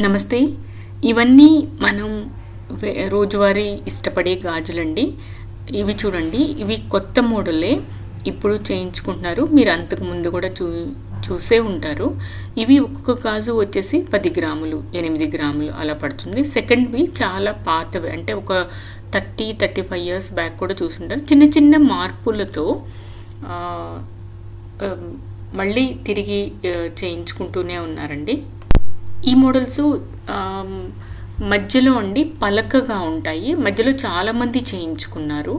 నమస్తే. ఇవన్నీ మనం వే- రోజువారీ ఇష్టపడే గాజులండి. ఇవి చూడండి. ఇవి కొత్త మోడలే. ఇప్పుడు చేయించుకుంటున్నారు. మీరు అంతకు ముందు కూడా చూ చూసే ఉంటారు. ఇవి ఒక్కొక్క గాజు వచ్చేసి పది గ్రాములు ఎనిమిది గ్రాములు అలా పడుతుంది. సెకండ్వి చాలా పాతవి. అంటే ఒక thirty thirty five years back కూడా చూసుంటారు. చిన్న చిన్న మార్పులతో మళ్ళీ తిరిగి చేయించుకుంటూనే ఉన్నారండి. ఈ మోడల్స్ మధ్యలో ఉండి పలకగా ఉంటాయి. మధ్యలో చాలామంది చేయించుకున్నారు.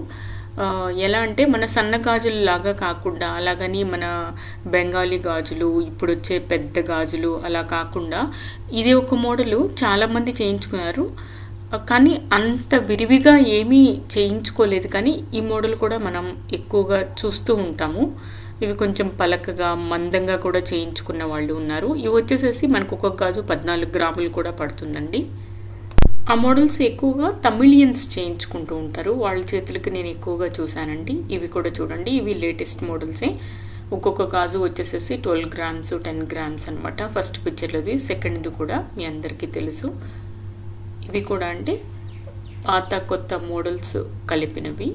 ఎలా అంటే మన సన్న గాజులు లాగా కాకుండా అలాగని మన బెంగాలీ గాజులు ఇప్పుడు వచ్చే పెద్ద గాజులు అలా కాకుండా ఇది ఒక మోడలు చాలామంది చేయించుకున్నారు. కానీ అంత విరివిగా ఏమీ చేయించుకోలేదు. కానీ ఈ మోడల్ కూడా మనం ఎక్కువగా చూస్తూ ఉంటాము. ఇవి కొంచెం పలకగా మందంగా కూడా చేయించుకున్న వాళ్ళు ఉన్నారు. ఇవి వచ్చేసేసి మనకు ఒక్కొక్క గాజు పద్నాలుగు గ్రాములు కూడా పడుతుందండి. ఆ మోడల్స్ ఎక్కువగా తమిళియన్స్ చేయించుకుంటూ ఉంటారు. వాళ్ళ చేతులకి నేను ఎక్కువగా చూశానండి. ఇవి కూడా చూడండి. ఇవి లేటెస్ట్ మోడల్సే. ఒక్కొక్క గాజు వచ్చేసేసి ట్వెల్వ్ గ్రామ్స్ టెన్ గ్రామ్స్ అనమాట ఫస్ట్ పిక్చర్లోది సెకండ్ది కూడా మీ అందరికీ తెలుసు. ఇవి కూడా అంటే పాత కొత్త మోడల్స్ కలిపినవి.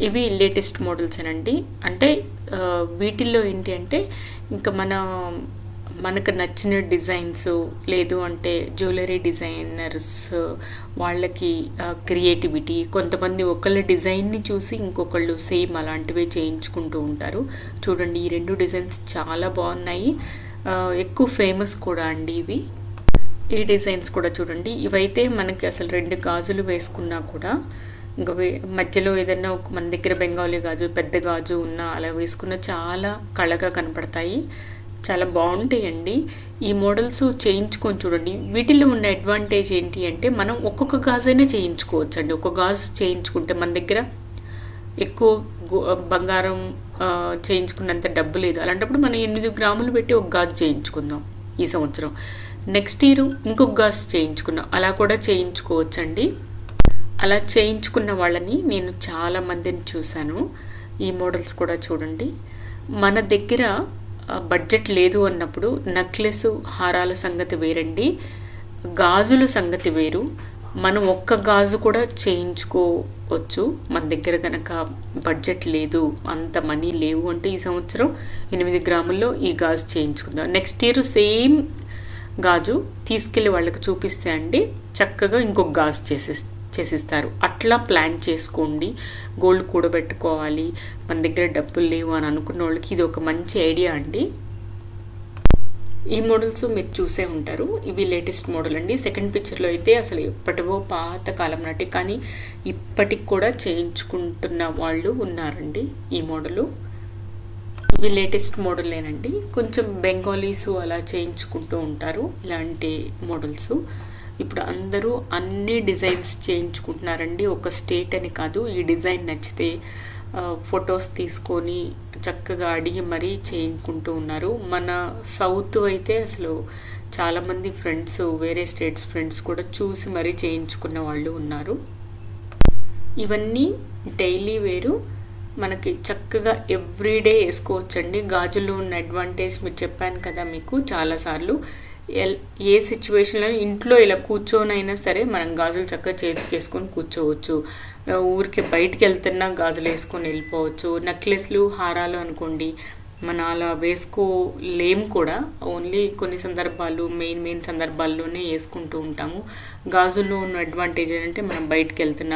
ఇవి లేటెస్ట్ మోడల్స్ అండి అంటే వీటిల్లో ఏంటి అంటే ఇంకా మన మనకు నచ్చిన డిజైన్స్ లేదు అంటే జ్యువెలరీ డిజైనర్స్ వాళ్ళకి క్రియేటివిటీ కొంతమంది ఒకళ్ళ డిజైన్ని చూసి ఇంకొకళ్ళు సేమ్ అలాంటివే చేయించుకుంటూ ఉంటారు. చూడండి ఈ రెండు డిజైన్స్ చాలా బాగున్నాయి. ఎక్కువ ఫేమస్ కూడా అండి ఇవి. ఈ డిజైన్స్ కూడా చూడండి. ఇవైతే మనకి అసలు రెండు గాజులు వేసుకున్నా కూడా ఇంకా వే- మధ్యలో ఏదైనా ఒక మన దగ్గర బెంగాలీ గాజు పెద్ద గాజు ఉన్న అలా వేసుకున్న చాలా కళగా కనపడతాయి. చాలా బాగుంటాయండి. ఈ మోడల్స్ చేయించుకొని చూడండి. వీటిలో ఉన్న అడ్వాంటేజ్ ఏంటి అంటే మనం ఒక్కొక్క గాజైనా చేయించుకోవచ్చు అండి ఒక గాజు చేయించుకుంటే మన దగ్గర ఎక్కువ గో- బంగారం చేయించుకున్నంత డబ్బు లేదు. అలాంటప్పుడు మనం ఎనిమిది గ్రాములు పెట్టి ఒక గాజు చేయించుకుందాం ఈ సంవత్సరం. నెక్స్ట్ ఇయర్ ఇంకొక గాజు చేయించుకున్నాం. అలా కూడా చేయించుకోవచ్చండి. అలా చేయించుకున్న వాళ్ళని నేను చాలా మందిని చూశాను. ఈ మోడల్స్ కూడా చూడండి. మన దగ్గర బడ్జెట్ లేదు అన్నప్పుడు నెక్లెస్ హారాల సంగతి వేరండి. గాజుల సంగతి వేరు. మనం ఒక్క గాజు కూడా చేయించుకోవచ్చు. మన దగ్గర కనుక బడ్జెట్ లేదు అంత మనీ లేవు అంటే ఈ సంవత్సరం ఎనిమిది గ్రాముల్లో ఈ గాజు చేయించుకుందాం. నెక్స్ట్ ఇయర్ సేమ్ గాజు తీసుకెళ్ళి వాళ్ళకి చూపిస్తే అండి చక్కగా ఇంకొక గాజు చేసేస్తాం చేసిస్తారు. అట్లా ప్లాన్ చేసుకోండి. గోల్డ్ కూడబెట్టుకోవాలి. మన దగ్గర డబ్బులు లేవు అని అనుకున్న వాళ్ళకి ఇది ఒక మంచి ఐడియా అండి. ఈ మోడల్స్ మీరు చూసే ఉంటారు. ఇవి లేటెస్ట్ మోడల్ అండి. సెకండ్ పిక్చర్లో అయితే అసలు ఎప్పటివో పాత కాలం నాటి కానీ ఇప్పటికి కూడా చేయించుకుంటున్న వాళ్ళు ఉన్నారండి ఈ మోడలు. ఇవి లేటెస్ట్ మోడలేనండి. కొంచెం బెంగాలీస్ అలా చేయించుకుంటూ ఉంటారు ఇలాంటి మోడల్స్. ఇప్పుడు అందరూ అన్ని డిజైన్స్ చేయించుకుంటున్నారండి. ఒక స్టేట్ అని కాదు ఈ డిజైన్ నచ్చితే ఫొటోస్ తీసుకొని చక్కగా అడిగి మరీ చేయించుకుంటూ ఉన్నారు. మన సౌత్ అయితే అసలు చాలామంది ఫ్రెండ్స్ వేరే స్టేట్స్ ఫ్రెండ్స్ కూడా చూసి మరీ చేయించుకున్న వాళ్ళు ఉన్నారు. ఇవన్నీ డైలీ వేరు. మనకి చక్కగా ఎవ్రీడే వేసుకోవచ్చండి. గాజులు ఉన్న అడ్వాంటేజ్ మీరు చెప్పాను కదా మీకు చాలాసార్లు. ఏ సిచ్యువేషన్లో ఇంట్లో ఇలా కూర్చోనైనా సరే మనం గాజులు చక్కగా చేతికి వేసుకొని కూర్చోవచ్చు. ఊరికి బయటికి వెళ్తున్నా గాజులు వేసుకొని వెళ్ళిపోవచ్చు. నెక్లెస్లు హారాలు అనుకోండి మన అలా వేసుకోలేం కూడా. ఓన్లీ కొన్ని సందర్భాలు మెయిన్ మెయిన్ సందర్భాల్లోనే వేసుకుంటూ ఉంటాము. గాజుల్లో ఉన్న అడ్వాంటేజ్ ఏంటంటే మనం బయటికి వెళ్తున్నా